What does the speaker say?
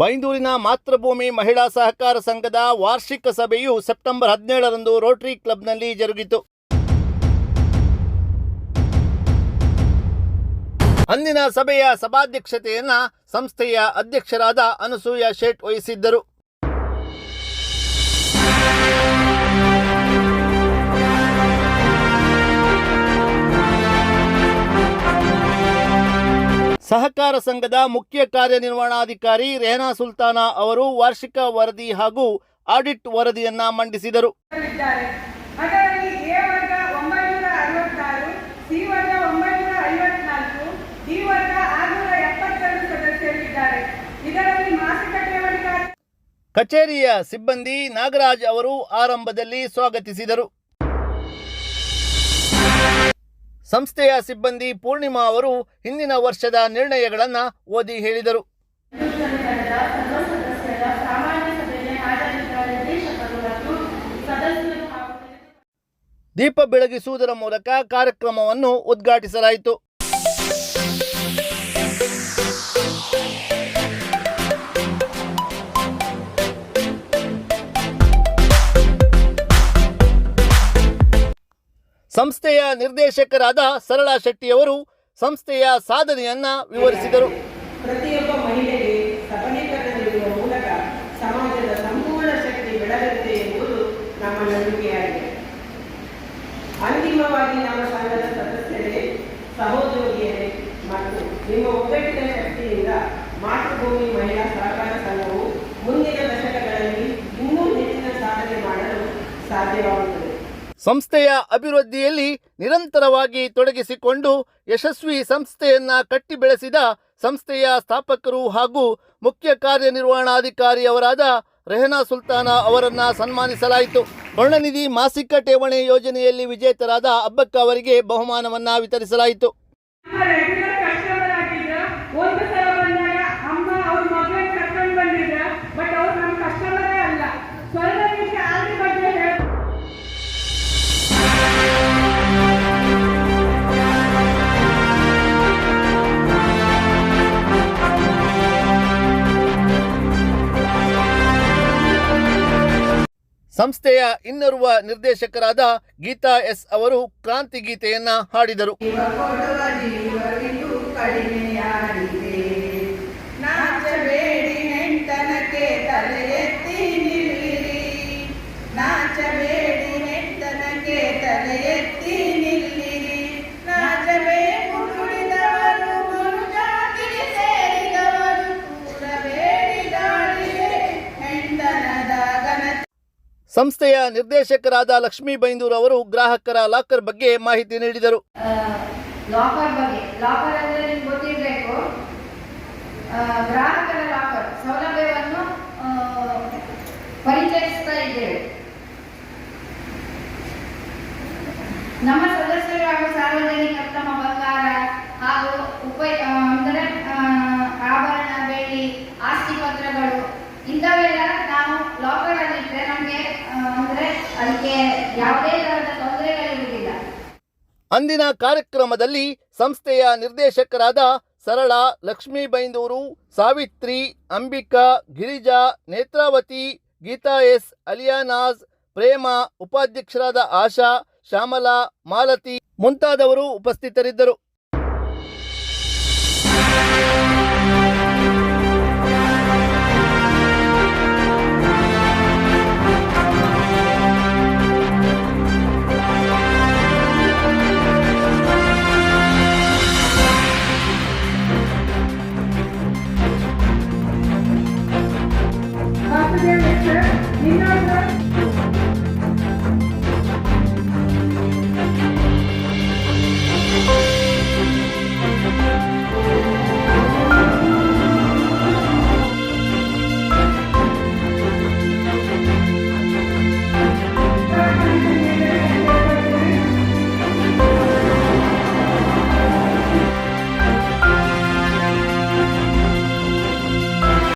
ಬೈಂದೂರಿನ ಮಾತೃಭೂಮಿ ಮಹಿಳಾ ಸಹಕಾರ ಸಂಘದ ವಾರ್ಷಿಕ ಸಭೆಯು ಸೆಪ್ಟೆಂಬರ್ ಹದಿನೇಳರಂದು ರೋಟರಿ ಕ್ಲಬ್ನಲ್ಲಿ ಜರುಗಿತು. ಅಂದಿನ ಸಭೆಯ ಸಭಾಧ್ಯಕ್ಷತೆಯನ್ನ ಸಂಸ್ಥೆಯ ಅಧ್ಯಕ್ಷರಾದ ಅನಸೂಯ ಶೇಟ್ ವಹಿಸಿದ್ದರು. ಸಹಕಾರ ಸಂಘದ ಮುಖ್ಯ ಕಾರ್ಯನಿರ್ವಹಣಾಧಿಕಾರಿ ರೆಹನಾ ಸುಲ್ತಾನ ಅವರು ವಾರ್ಷಿಕ ವರದಿ ಹಾಗೂ ಆಡಿಟ್ ವರದಿಯನ್ನ ಮಂಡಿಸಿದರು. ಕಚೇರಿಯ ಸಿಬ್ಬಂದಿ ನಾಗರಾಜ್ ಅವರು ಆರಂಭದಲ್ಲಿ ಸ್ವಾಗತಿಸಿದರು. ಸಂಸ್ಥೆಯ ಸಿಬ್ಬಂದಿ ಪೂರ್ಣಿಮಾ ಅವರು ಹಿಂದಿನ ವರ್ಷದ ನಿರ್ಣಯಗಳನ್ನು ಓದಿ ಹೇಳಿದರು. ದೀಪ ಬೆಳಗಿಸುವುದರ ಮೂಲಕ ಕಾರ್ಯಕ್ರಮವನ್ನು ಉದ್ಘಾಟಿಸಲಾಯಿತು. ಸಂಸ್ಥೆಯ ನಿರ್ದೇಶಕರಾದ ಸರಳಾ ಶೆಟ್ಟಿಯವರು ಸಂಸ್ಥೆಯ ಸಾಧನೆಯನ್ನ ವಿವರಿಸಿದರು. ಪ್ರತಿಯೊಬ್ಬ ಮಹಿಳೆಗೆ ಸಬಲೀಕರಣ ಮೂಲಕ ಸಮಾಜದ ಸಂಪೂರ್ಣ ಶಕ್ತಿ ಬೆಳಗಲಿದೆ ಎಂಬುದು ನಮ್ಮ ನಂಬಿಕೆಯಾಗಿದೆ. ಅಂತಿಮವಾಗಿ ನಮ್ಮ ಸಂಘದ ಸದಸ್ಯರೇ, ಸಹೋದ್ಯೋಗಿಯರೇ ಮತ್ತು ನಿಮ್ಮ ಒಗ್ಗಟ್ಟಿನ ಶಕ್ತಿಯಿಂದ ಸಂಸ್ಥೆಯ ಅಭಿವೃದ್ಧಿಯಲ್ಲಿ ನಿರಂತರವಾಗಿ ತೊಡಗಿಸಿಕೊಂಡು ಯಶಸ್ವಿ ಸಂಸ್ಥೆಯನ್ನ ಕಟ್ಟಿ ಬೆಳೆಸಿದ ಸಂಸ್ಥೆಯ ಸ್ಥಾಪಕರು ಹಾಗೂ ಮುಖ್ಯ ಕಾರ್ಯನಿರ್ವಹಣಾಧಿಕಾರಿಯವರಾದ ರೆಹನಾ ಸುಲ್ತಾನ ಅವರನ್ನ ಸನ್ಮಾನಿಸಲಾಯಿತು. ಕರುಣನಿಧಿ ಮಾಸಿಕ ಠೇವಣಿ ಯೋಜನೆಯಲ್ಲಿ ವಿಜೇತರಾದ ಅಬ್ಬಕ್ಕ ಅವರಿಗೆ ಬಹುಮಾನವನ್ನ ವಿತರಿಸಲಾಯಿತು. ಸಂಸ್ಥೆಯ ಇನ್ನರುವ ನಿರ್ದೇಶಕರಾದ ಗೀತಾ ಎಸ್ ಅವರು ಕ್ರಾಂತಿ ಗೀತೆಯನ್ನ ಹಾಡಿದರು ಸಂಸ್ಥೆಯ ನಿರ್ದೇಶಕರಾದ ಲಕ್ಷ್ಮೀ ಬೈಂದೂರ್ ಅವರು ಗ್ರಾಹಕರ ಲಾಕರ್ ಬಗ್ಗೆ ಮಾಹಿತಿ ನೀಡಿದರು. ಲಾಕರ್ ಬಗ್ಗೆ, ಲಾಕರ್ ಅಂದರೆ ನಿಮ್ಗೆ ಗೊತ್ತಿರಬೇಕು. ಗ್ರಾಹಕರ ಲಾಕರ್, ಸೌಲಭ್ಯವನ್ನು ಪರಿಚಯಿಸ್ತಾ ಇದ್ದೇವೆ. ನಮ್ಮ ಅಂದಿನ ಕಾರ್ಯಕ್ರಮದಲ್ಲಿ ಸಂಸ್ಥೆಯ ನಿರ್ದೇಶಕರಾದ ಸರಳ, ಲಕ್ಷ್ಮೀ ಬೈಂದೂರು, ಸಾವಿತ್ರಿ, ಅಂಬಿಕಾ, ಗಿರಿಜಾ, ನೇತ್ರಾವತಿ, ಗೀತಾ ಎಸ್ ಅಲಿಯಾನಾಜ್ ಪ್ರೇಮ, ಉಪಾಧ್ಯಕ್ಷರಾದ ಆಶಾ, ಶ್ಯಾಮಲಾ, ಮಾಲತಿ ಮುಂತಾದವರು ಉಪಸ್ಥಿತರಿದ್ದರು.